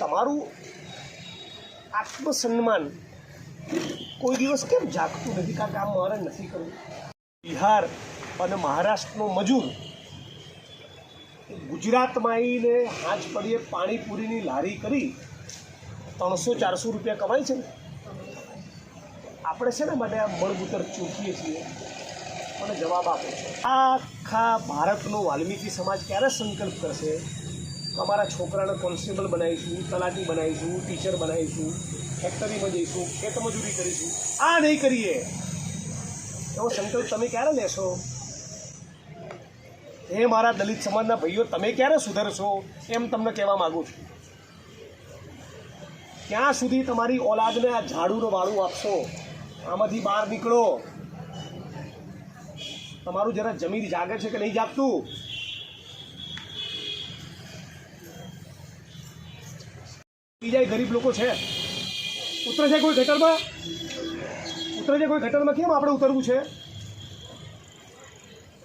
તમારું આત્મસન્માન કોઈ દિવસ કેમ જાગતું નથી? કે આ કામ મારે નથી કરવું. બિહાર અને મહારાષ્ટ્રનો મજૂર ગુજરાતમાં આવીને હાજ પડીએ, પાણીપુરીની લારી કરી ત્રણસો, ચારસો રૂપિયા કમાય છે ને? આપણે છે ને માટે આ મળગુતર ચૂકીએ છીએ? મને જવાબ આપો આખા ભારતનો વાલ્મીકી સમાજ ક્યારે સંકલ્પ કરશે? અમારા છોકરાને કોન્સ્ટેબલ બનાવીશું, તલાટી બનાવીશું ટીચર બનાવીશું ફેક્ટરીમાં જઈશું, ખેતમજૂરી કરીશું. આ નહીં કરીએ. એવો સંકલ્પ તમે ક્યારે લેશો? હે મારા દલિત સમાજના ભાઈઓ, તમે ક્યારે સુધરશો? એમ તમને કહેવા માગું છું. ક્યાં સુધી તમારી ઓલાદને આ ઝાડુનો વાળું આપશો? આમાંથી બહાર નીકળો. તમારું જરા જમીન જાગે છે કે નહીં જાગતું? બીજા ગરીબ લોકો છે. ઉતરે છે કોઈ ગટરમાં? ઉતરે છે કોઈ ગટરમાં? કેમ આપણે ઉતરવું છે?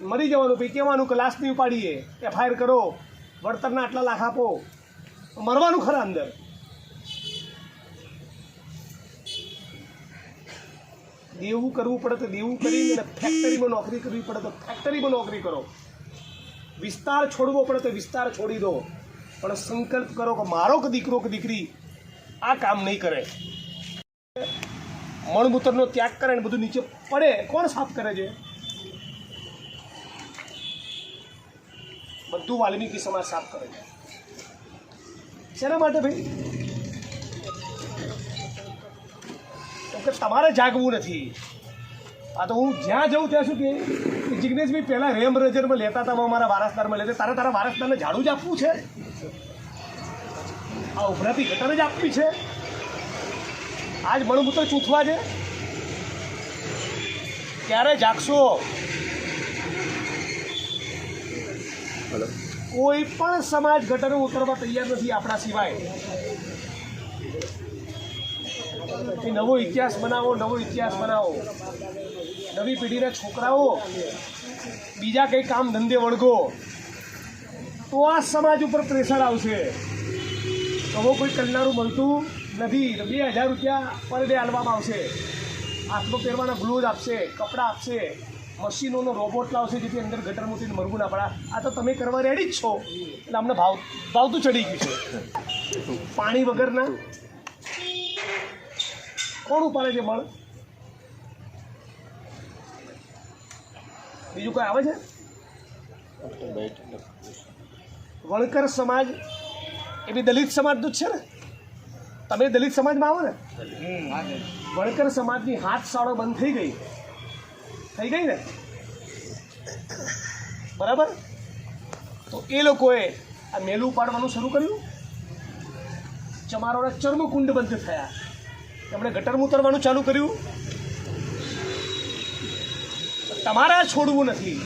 મરી જવાનું પછી કહેવાનું કે લાશ નહીં ઉપાડીએ. એફઆઈઆર કરો. વળતરના આટલા લાખ આપો. મરવાનું ખરા અંદર. દેવું કરવું પડે તો દેવું કરી ફેક્ટરીમાં નોકરી કરવી પડે તો ફેક્ટરીમાં નોકરી કરો. વિસ્તાર છોડવો પડે તો વિસ્તાર છોડી દો. પણ સંકલ્પ કરો કે મારો કે દીકરો કે દીકરી આ કામ નહીં કરે. મળમૂત્રનો ત્યાગ કરે ને બધું નીચે પડે, કોણ સાફ કરે છે? બધું વાલ્મીકી સમાજ સાફ કરે છે. શેના માટે ભાઈ? કેમ કે તમારે જાગવું નથી. આ તો હું જ્યાં જઉં ત્યાં શું કે જિગ્નેશભાઈ પહેલાં રેમ રેજરમાં લેતા હતા મારા વારસદારમાં લેતા તારે તારા વારસદારને ઝાડું જ આપવું છે? આ ઉભરાતી ગટર જ આપવી છે? આજ મણમૂત્ર ચૂથવા છે? ક્યારે જાગશો? કોઈ પણ સમાજ ગટરે ઉતરવા તૈયાર નથી આપણા સિવાય. નવો ઇતિહાસ બનાવો નવો ઇતિહાસ બનાવો. નવી પેઢીના છોકરાઓ, બીજા કંઈ કામ ધંધે વળગો, તો આ સમાજ ઉપર પ્રેશર આવશે. હવે કોઈ કરનારું મળતું નથી તો બે હજાર રૂપિયા પર ડે હાલવામાં આવશે. હાથમાં પહેરવાના ગ્લોઝ આપશે, કપડાં આપશે, મશીનોનો રોબોટ લાવશે જેથી અંદર ગટર મૂકીને મરવું ના પડે આ તો તમે કરવા રેડી જ છો. એટલે અમને ભાવ ભાવતું ચડી ગયું છે. પાણી વગરના કોણ ઉપાડે છે મળ? બીજું કોઈ આવે છે? વણકર સમાજ, એ બી દલિત સમાજનું જ છે ને? તમે દલિત સમાજમાં આવો ને? વણકર સમાજની હાથ સાળો બંધ થઈ ગઈ. થઈ ગઈ ને? બરાબર? તો એ લોકોએ આ મેલું પાડવાનું શરૂ કર્યું. ચમારોના ચર્મકુંડ બંધ થયા. એમણે ગટર ઉતરવાનું ચાલુ કર્યું. તમારે છોડવું નથી.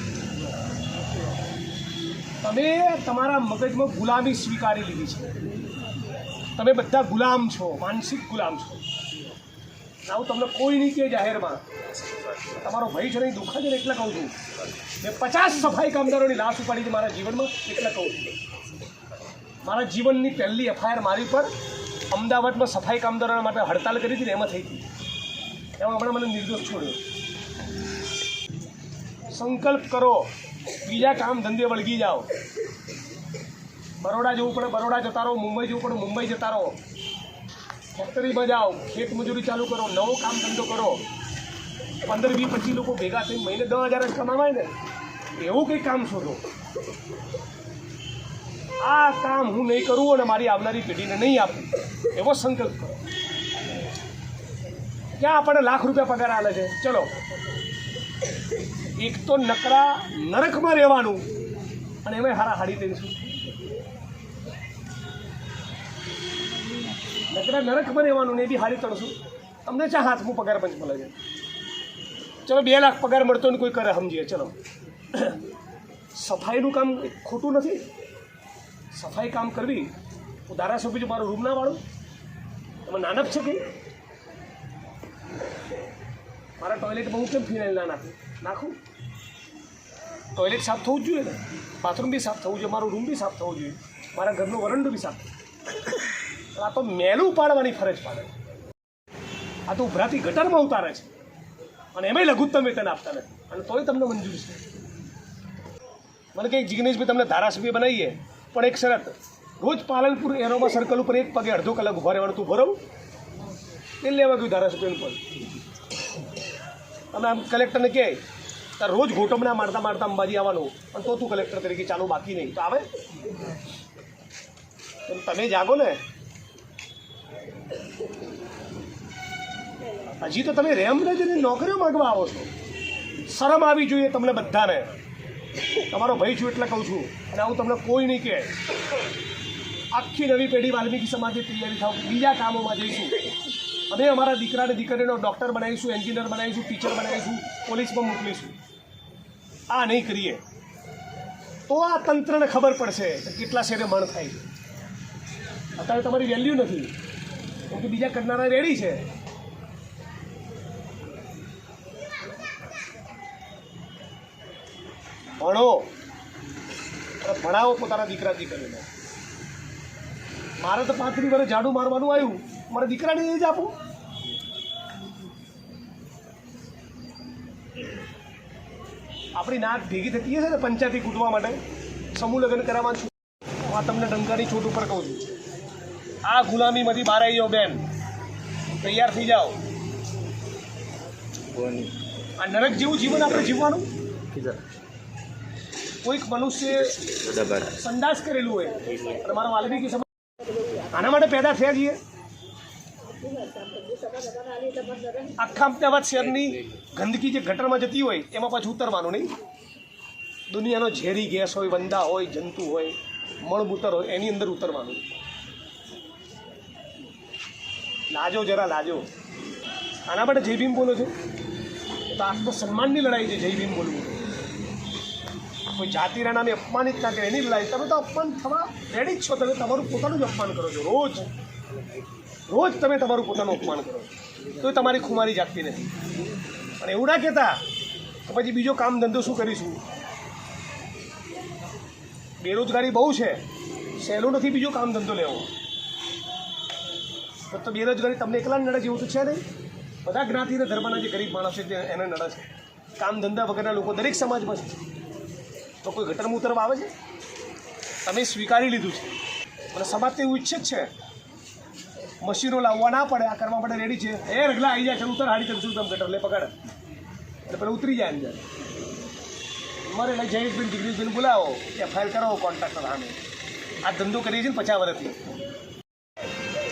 તમે તમારા મગજમાં ગુલામી સ્વીકારી લીધી છે. તમે બધા ગુલામ છો, માનસિક ગુલામ છો. આવું તમને કોઈ નહીં કે જાહેરમાં. તમારો ભય છે નહીં દુઃખ છે ને એટલે કહું છું. મેં પચાસ સફાઈ કામદારોની લાશ ઉપાડી છે મારા જીવનમાં, એટલે કહું છું. મારા જીવનની પહેલી એફઆઈઆર મારી પર અમદાવાદમાં સફાઈ કામદારો માટે હડતાલ કરી હતી ને એમાં થઈ હતી. એમાં હમણાં મને નિર્દોષ છોડ્યો. સંકલ્પ કરો. બીજા કામ ધંધે વળગી જાઓ. બરોડા જવું પડે, બરોડા જતા રહો, મુંબઈ જવું પડે, મુંબઈ જતા રહો. ફેક્ટરીમાં જાઓ, ખેત મજૂરી ચાલુ કરો, નવો કામ ધંધો કરો. પંદર, વીસ, પચીસ લોકો ભેગા થઈ મહિને દસ હજાર જ કમાવાય ને? એવું કંઈ કામ શોધો. આ કામ હું નહીં કરું અને મારી આવનારી પેઢીને નહીં આપું. એવો સંકલ્પ કરો. ક્યાં આપણને લાખ રૂપિયા પગાર આવે છે? ચલો. એક તો નકરા નરકમાં રહેવાનું. અને એમાં હારા હાડી દઈશું નકરા નરકમાં રહેવાનું ને એ બી હારી તળશું અમને ચા હાથમાં પગાર પંચ મળે છે. ચલો, બે લાખ પગાર મળતો ને કોઈ કરે, સમજીએ. ચલો. સફાઈનું કામ ખોટું નથી. સફાઈ કામ કરવી હું ધારાસભ્ય છું મારો રૂમ ના વાળું, એમાં નાનક છે કે? મારા ટોયલેટમાં હું કેમ ફિનાઇલ ના નાખું? નાખું? ટોયલેટ સાફ થવું જ જોઈએ ને. બાથરૂમ બી સાફ થવું જોઈએ, મારો રૂમ બી સાફ થવો જોઈએ. મારા ઘરનો વરંડો બી સાફ આ તો મેલું પાડવાની ફરજ પાડે આ તો ઉભરાથી ગટરમાં ઉતારે છે. અને એમાંય લઘુત્તમ વેતન આપતા નથી. અને તોય તમને મંજૂર છે. મને કંઈક જિગ્નેશભાઈ, તમને ધારાસભ્ય બનાવીએ, પણ એક શરત. રોજ પાલનપુર એરોમાં સર્કલ ઉપર એક પગે અડધો કલાક ઊભા રહેવાનું તું ભરવું. એ લેવા ગયું ધારાસભ્યનું પણ તમે આમ કલેક્ટરને કહે તાર રોજ ઘોટમણા મારતા મારતા અંબાજી આવવાનું. પણ તો તું કલેક્ટર તરીકે ચાલુ બાકી નહીં. તો આવે? તમે જાગો ને. હજી તો તમે રેમ જઈને નોકરીઓ માગવા આવો છો. શરમ આવી જોઈએ તમને બધાને. તમારો ભાઈ છું એટલે કહું છું. અને આવું તમને કોઈ નહીં કહે. આખી નવી પેઢી વાલ્મીકી સમાજની તૈયારી થાવ. બીજા કામોમાં જઈશું. અમે અમારા દીકરાને, દીકરીનો ડૉક્ટર બનાવીશું, એન્જિનિયર બનાવીશું, ટીચર બનાવીશું, પોલીસમાં મોકલીશું. આ નહીં કરીએ, તો આ તંત્રને ખબર પડશે કે કેટલા શેરે મણ થાય છે. અત્યારે તમારી વેલ્યુ નથી, કેમ કે બીજા કરનારા રેડી છે. ભણો ભણાવો પોતાના દીકરા દીકરીને મારે તો પાંત્રી વર્ષ ઝાડુ મારવાનું આવ્યું, મારા દીકરાને એ જ આપું. આપણી નાક ભેગી થતી હશે ને પંચાયતી કૂટવા માટે? સમૂહ લગ્ન કરવામાં છું. આ તમને ડંકાની છોટ ઉપર કહું છું. આ ગુલામીમાંથી બહાર આવી જાઓ બેન. તૈયાર થઈ જાઓ. આ નરક જેવું જીવન આપણે જીવવાનું? કોઈક મનુષ્ય સંદાસ કરેલું હોય. અને મારા વાલ્મીકી સમાજ આના માટે પેદા થયા છીએ. આખા અમદાવાદ શહેરની ગંદકી જે ગટરમાં જતી હોય, એમાં પાછું ઉતરવાનું નહીં. દુનિયાનો ઝેરી ગેસ હોય, વંદા હોય, જંતુ હોય મળમૂતર હોય, એની અંદર ઉતરવાનું. લાજો જરા, લાજો. આના માટે જય ભીમ બોલો છો? તો આત્મસન્માનની લડાઈ છે, જય ભીમ બોલવું. કોઈ જાતિના નામે અપમાનિત ના કરે, એની લડાઈ. તમે તો અપમાન થવા રેડી જ છો, તમે તમારું પોતાનું જ અપમાન કરો છો, રોજ. રોજ તમે તમારું પોતાનું અપમાન કરો. તો તો તમારી ખુમારી જાગતી નથી. અને એવું ના કહેતા તો પછી બીજો કામ ધંધો શું કરીશું? બેરોજગારી બહુ છે. સહેલું નથી બીજો કામ ધંધો લેવો. તો બેરોજગારી તમને એકલા નડે જેવું તો છે નહીં. બધા જ્ઞાતિ અને ધર્મના જે ગરીબ માણસ છે એને નડે છે. કામ ધંધા વગરના લોકો દરેક સમાજમાં છે. તો કોઈ ગટરમાં ઉતરવા આવે છે? તમે સ્વીકારી લીધું છે. અને સમાજ તો એવું ઈચ્છે જ છે. મશીનો લાવવા ના પડે, આ કરવા માટે રેડી છે. એ રગલા આવી જાય છે, ઉતર હાડી તને શું તમે ગટર લે, પકડ. એટલે પેલા ઉતરી જાય અંદર. મારે એટલે જયેશભાઈ જઈને બોલાવો. એફઆઈઆર કરાવો કોન્ટ્રાક્ટર સામે. આ ધંધો કરીએ છીએ ને પચાસ વર્ષથી.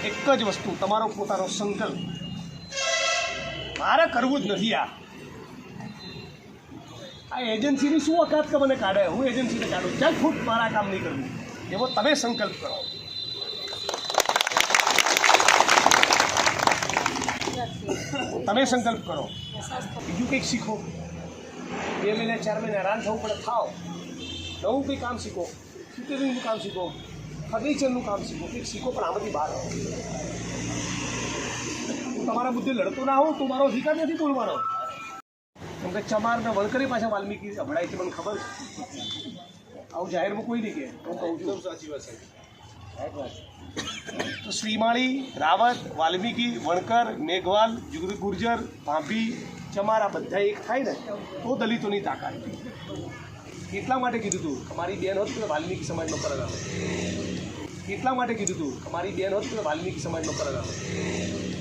એક જ વસ્તુ, તમારો પોતાનો સંકલ્પ. મારે કરવું જ નથી આ. આ એજન્સીની શું વખત કે મને કાઢે? હું એજન્સીને કાઢું. ચાલ, ફૂટ, મારા કામ નહીં કરવું. એવો તમે સંકલ્પ કરો. તમે સંકલ્પ કરો. બીજું કંઈક શીખો. બે મહિના ચાર મહિના હેરાન થવું પડે થાવ. નવું કંઈ કામ શીખો. ફિટરિંગનું કામ શીખો. ફર્નિચરનું કામ શીખો. કંઈક શીખો પણ આમાંથી બહાર આવો. હું તમારા મુદ્દે લડતો ના હોઉં તો મારો અધિકાર નથી બોલવાનો કેમ કે ચમાર ને વળકરી પાછા વાલ્મીકી અભડાય છે મને ખબર છે. આવું જાહેરમાં કોઈ નહીં કે હું કહું છું. સાચી વાત. તો શ્રીમાળી, રાવત, વાલ્મીકી, વણકર, મેઘવાલ ગુર્જર, ભાભી, ચમાર બધા એક થાય ને, તો દલિતોની તાકાત. એટલા માટે કીધું હતું કે મારી બેન હોત તો વાલ્મીકી સમાજનો પરગ આવે એટલા માટે કીધું હતું કે મારી બેન હોત તો વાલ્મીકી સમાજનો પરગ આવે